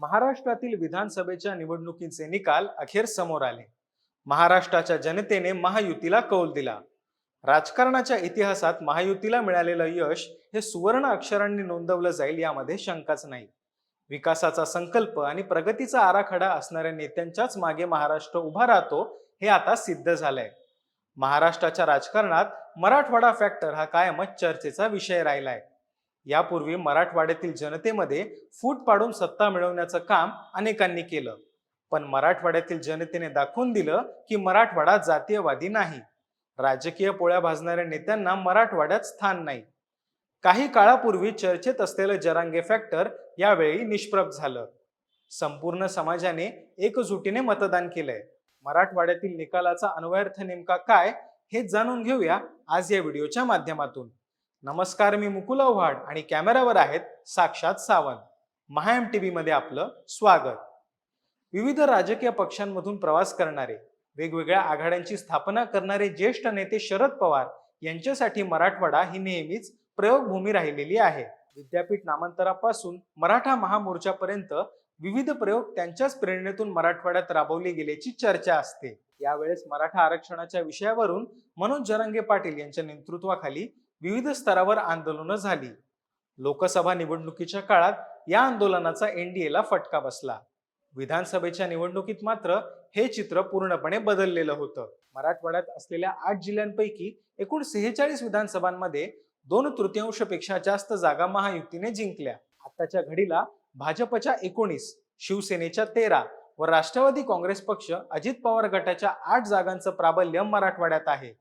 महाराष्ट्रातील विधानसभेच्या निवडणुकीचे निकाल अखेर समोर आले. महाराष्ट्राच्या जनतेने महायुतीला कौल दिला. राजकारणाच्या इतिहासात महायुतीला मिळालेलं यश हे सुवर्ण अक्षरांनी नोंदवलं जाईल यामध्ये शंकाच नाही. विकासाचा संकल्प आणि प्रगतीचा आराखडा असणाऱ्या नेत्यांच्याच मागे महाराष्ट्र उभा राहतो हे आता सिद्ध झालंय. महाराष्ट्राच्या राजकारणात मराठवाडा फॅक्टर हा कायमच चर्चेचा विषय राहिलाय. यापूर्वी मराठवाड्यातील जनतेमध्ये फूट पाडून सत्ता मिळवण्याचं काम अनेकांनी केलं. पण मराठवाड्यातील जनतेने दाखवून दिलं की मराठवाडा जातीयवादी नाही. राजकीय पोळ्या भाजणाऱ्या नेत्यांना मराठवाड्यात स्थान नाही. काही काळापूर्वी चर्चेत असलेलं जरांगे फॅक्टर यावेळी निष्प्रभ झालं. संपूर्ण समाजाने एकजुटीने मतदान केलंय. मराठवाड्यातील निकालाचा अन्वयार्थ नेमका काय हे जाणून घेऊया आज या व्हिडिओच्या माध्यमातून. नमस्कार मी मुकुल आव्हाड आणि कॅमेरावर आहेत साक्षात सावंत. महा एम टी मध्ये आपलं स्वागत. विविध राजकीय पक्षांमधून प्रवास करणारे वेगवेगळ्या आघाड्यांची स्थापना करणारे ज्येष्ठ नेते शरद पवार यांच्यासाठी मराठवाडा ही नेहमीच प्रयोगभूमी राहिलेली आहे. विद्यापीठ नामांतरापासून मराठा महामोर्चापर्यंत विविध प्रयोग त्यांच्याच प्रेरणेतून मराठवाड्यात राबवले गेल्याची चर्चा असते. यावेळेस मराठा आरक्षणाच्या विषयावरून मनोज जरांगे पाटील यांच्या नेतृत्वाखाली विविध स्तरावर आंदोलनं झाली. लोकसभा निवडणुकीच्या काळात या आंदोलनाचा एनडीएला फटका बसला. विधानसभेच्या निवडणुकीत मात्र हे चित्र पूर्णपणे बदललेलं होतं. मराठवाड्यात असलेल्या आठ जिल्ह्यांपैकी एकूण सेहेचाळीस विधानसभांमध्ये दोन तृतीयांशपेक्षा जास्त जागा महायुतीने जिंकल्या. आताच्या घडीला भाजपच्या एकोणीस शिवसेनेच्या तेरा व राष्ट्रवादी काँग्रेस पक्ष अजित पवार गटाच्या आठ जागांचं प्राबल्य मराठवाड्यात आहे.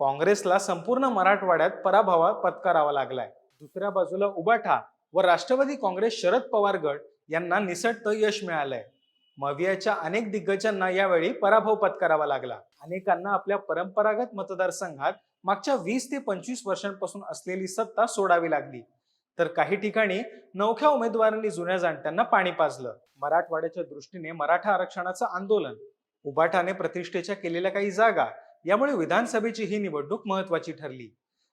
काँग्रेसला संपूर्ण मराठवाड्यात पराभवा पत्करावा लागलाय. दुसऱ्या बाजूला उबाठा व राष्ट्रवादी काँग्रेस शरद पवार गट यांना निसटतं यश मिळालंय. मवियाच्या अनेक दिग्गजांना यावेळी पराभव पत्करावा लागला. अनेकांना आपल्या परंपरागत मतदारसंघात मागच्या वीस ते पंचवीस वर्षांपासून असलेली सत्ता सोडावी लागली. तर काही ठिकाणी नवख्या उमेदवारांनी जुन्या जाणत्यांना पाणी पाजलं. मराठवाड्याच्या दृष्टीने मराठा आरक्षणाचं आंदोलन उबाठाने प्रतिष्ठेच्या केलेल्या काही जागा यामुळे विधानसभेची ही निवडणूक महत्वाची ठरली.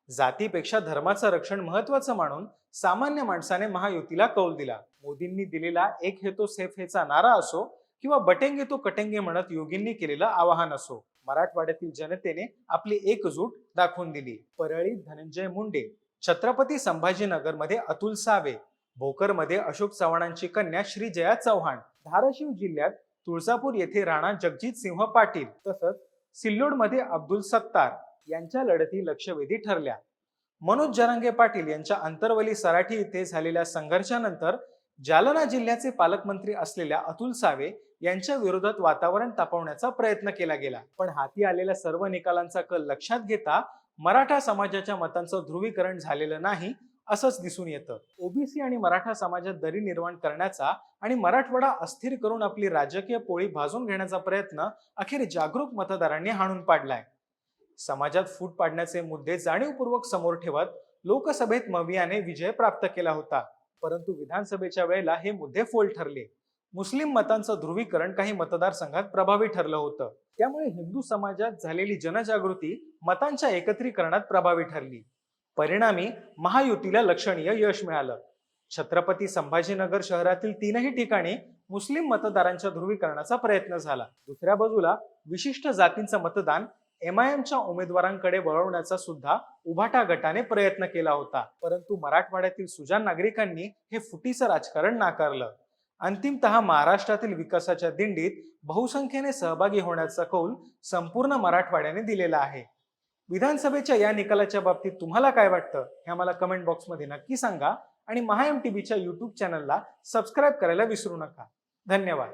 जातीपेक्षा धर्माचं रक्षण महत्वाचं मानून सामान्य माणसाने महायुतीला कौल दिला. मोदींनी दिलेला एक हेतो सेफ हेचा नारा असो किंवा बटेंगे तो कटेंगे म्हणत योगींनी केलेलं आवाहन असो मराठवाड्यातील जनतेने आपली एकजूट दाखवून दिली. परळीत धनंजय मुंडे छत्रपती संभाजीनगरमध्ये अतुल सावे भोकरमध्ये अशोक चव्हाणांची कन्या श्री जया चव्हाण धाराशिव जिल्ह्यात तुळजापूर येथे राणा जगजित सिंह पाटील तसंच सिल्लोडमध्ये अब्दुल सत्तार यांच्या लढती लक्षवेधी ठरल्या. मनोज जरांगे पाटील यांच्या अंतरवली सराठी येथे झालेल्या संघर्षानंतर जालना जिल्ह्याचे पालकमंत्री असलेल्या अतुल सावे यांच्या विरोधात वातावरण तापवण्याचा प्रयत्न केला गेला. पण हाती आलेल्या सर्व निकालांचा कल लक्षात घेता मराठा समाजाच्या मतांचं ध्रुवीकरण झालेलं नाही असंच दिसून येतं. ओबीसी आणि मराठा समाजात दरी निर्माण करण्याचा आणि मराठवाडा अस्थिर करून आपली राजकीय पोळी भाजून घेण्याचा प्रयत्न अखेर जागरूक मतदारांनी हाणून पाडलाय. समाजात फूट पाडण्याचे मुद्दे जाणीवपूर्वक समोर ठेवत लोकसभेत मवियाने विजय प्राप्त केला होता. परंतु विधानसभेच्या वेळेला हे मुद्दे फोल ठरले. मुस्लिम मतांचं ध्रुवीकरण काही मतदारसंघात प्रभावी ठरलं होतं. त्यामुळे हिंदू समाजात झालेली जनजागृती मतांच्या एकत्रीकरणात प्रभावी ठरली. परिणामी महायुतीला लक्षणीय यश मिळालं. छत्रपती संभाजीनगर शहरातील तीनही ठिकाणी मुस्लिम मतदारांच्या ध्रुवीकरणाचा प्रयत्न झाला. दुसऱ्या बाजूला विशिष्ट जातींचं मतदान एम आयएमच्या उमेदवारांकडे वळवण्याचा सुद्धा उभाटा गटाने प्रयत्न केला होता. परंतु मराठवाड्यातील सुजान नागरिकांनी हे फुटीचं राजकारण नाकारलं. अंतिमत महाराष्ट्रातील विकासाच्या दिंडीत बहुसंख्येने सहभागी होण्याचा कौल संपूर्ण मराठवाड्याने दिलेला आहे. विधानसभेच्या या निकालाच्या बाबतीत तुम्हाला काय वाटतं हे आम्हाला कमेंट बॉक्समध्ये नक्की सांगा. आणि महाएम टीव्हीच्या यूट्यूब चॅनलला सबस्क्राईब करायला विसरू नका. धन्यवाद.